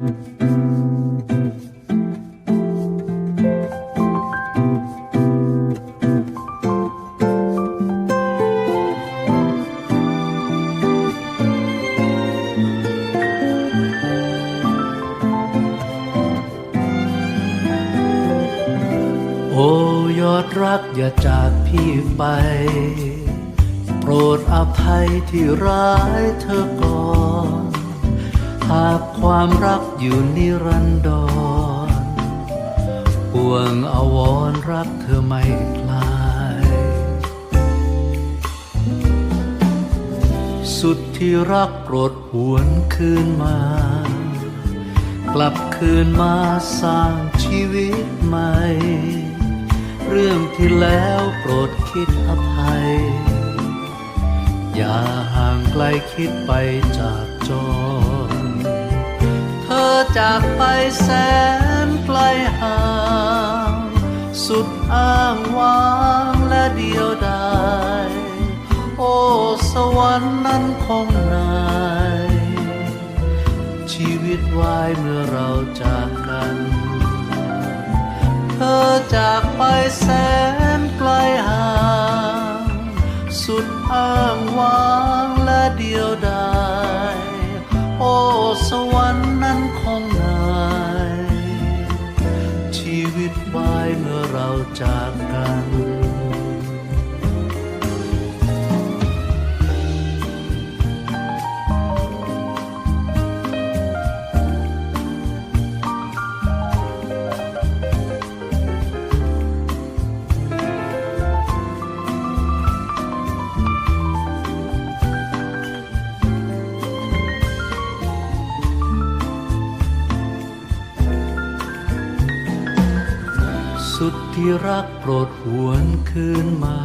โอ้ยอดรักอย่าจากพี่ไป โปรดอภัยที่ร้ายเธอก่อนากความรักอยู่นิรันดรป่วงอวรรักเธอไม่คลาย สุดที่รักโปรดหวนคืนมา กลับคืนมาสร้างชีวิตใหม่ เรื่องที่แล้วโปรดคิดอภัย อย่าห่างไกลคิดไปจากจรเธ อจากไปแสนไกลห่าง สุดอ้างว้างและเดียวดายโอ้สวรรค์นั้นคงนายชีวิตวายเมื่อเราจากกัน เธอจากไปแสนไกลห่าง สุดอ้างว้าง เสุดที่รักโปรดหวนคืนมา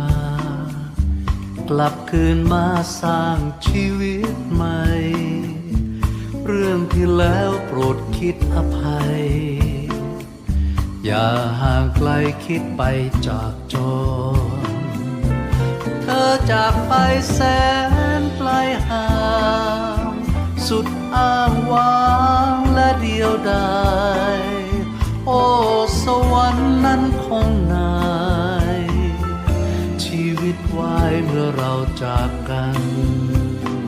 กลับคืนมาสร้างชีวิตใหม่ เรื่องที่แล้วโปรดคิดอภัย อย่าห่างไกลคิดไปจากจรเธอจากไปแสนไกลห่าง สุดอ้างว้างและเดียวดาย จากกัน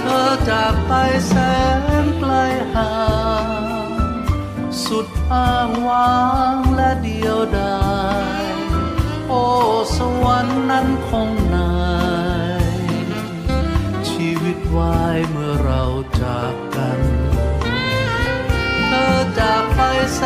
เธอจากไปแส สุดอ้างว้างและเดียวดายโอ้สวรรค์นั้นคงนาย ชีวิตวายเมื่อเราจากกัน เธอจากไปแส